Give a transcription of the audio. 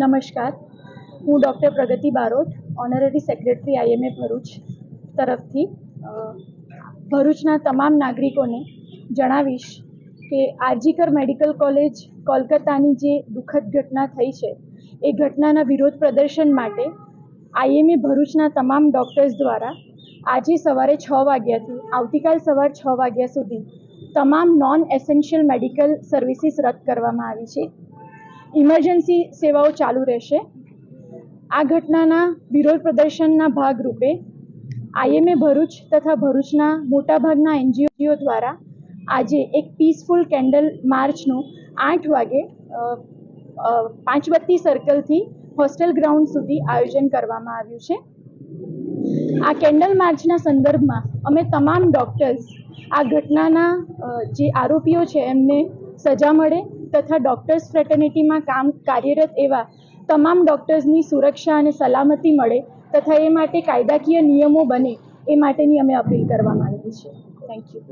નમસ્કાર. હું doctor Pragati Barot, honorary secretary IMA Bharuch તરફથી. ભરૂચના તમામ નાગરિકોને જણાવીશ કે આરજીકર મેડિકલ કોલેજ કોલકાતાની જે દુઃખદ ઘટના થઈ છે, એ ઘટનાના વિરોધ પ્રદર્શન માટે આઈએમએ ભરૂચના તમામ ડૉક્ટર્સ દ્વારા આજે સવારે છ વાગ્યાથી, આવતીકાલ સવાર છ વાગ્યા સુધી તમામ નોન એસેન્શિયલ મેડિકલ સર્વિસીસ રદ કરવામાં આવી છે. ઇમરજન્સી સેવાઓ ચાલુ રહેશે. આ ઘટનાના વિરોધ પ્રદર્શનના ભાગરૂપે આઈએમએ ભરૂચ તથા ભરૂચના મોટાભાગના એનજીઓ દ્વારા આજે એક પીસફુલ કેન્ડલ માર્ચનું આઠ વાગે પાંચબત્તી સર્કલથી હોસ્ટેલ ગ્રાઉન્ડ સુધી આયોજન કરવામાં આવ્યું છે. આ કેન્ડલ માર્ચના સંદર્ભમાં અમે તમામ ડૉક્ટર્સ આ ઘટનાના જે આરોપીઓ છે એમને સજા મળે તથા ડૉક્ટર્સ ફ્રેટર્નિટીમાં કામ કાર્યરત એવા તમામ ડૉક્ટર્સની સુરક્ષા અને સલામતી મળે તથા એ માટે કાયદાકીય નિયમો બને એ માટેની અમે અપીલ કરવા માંગીએ છીએ. Thank you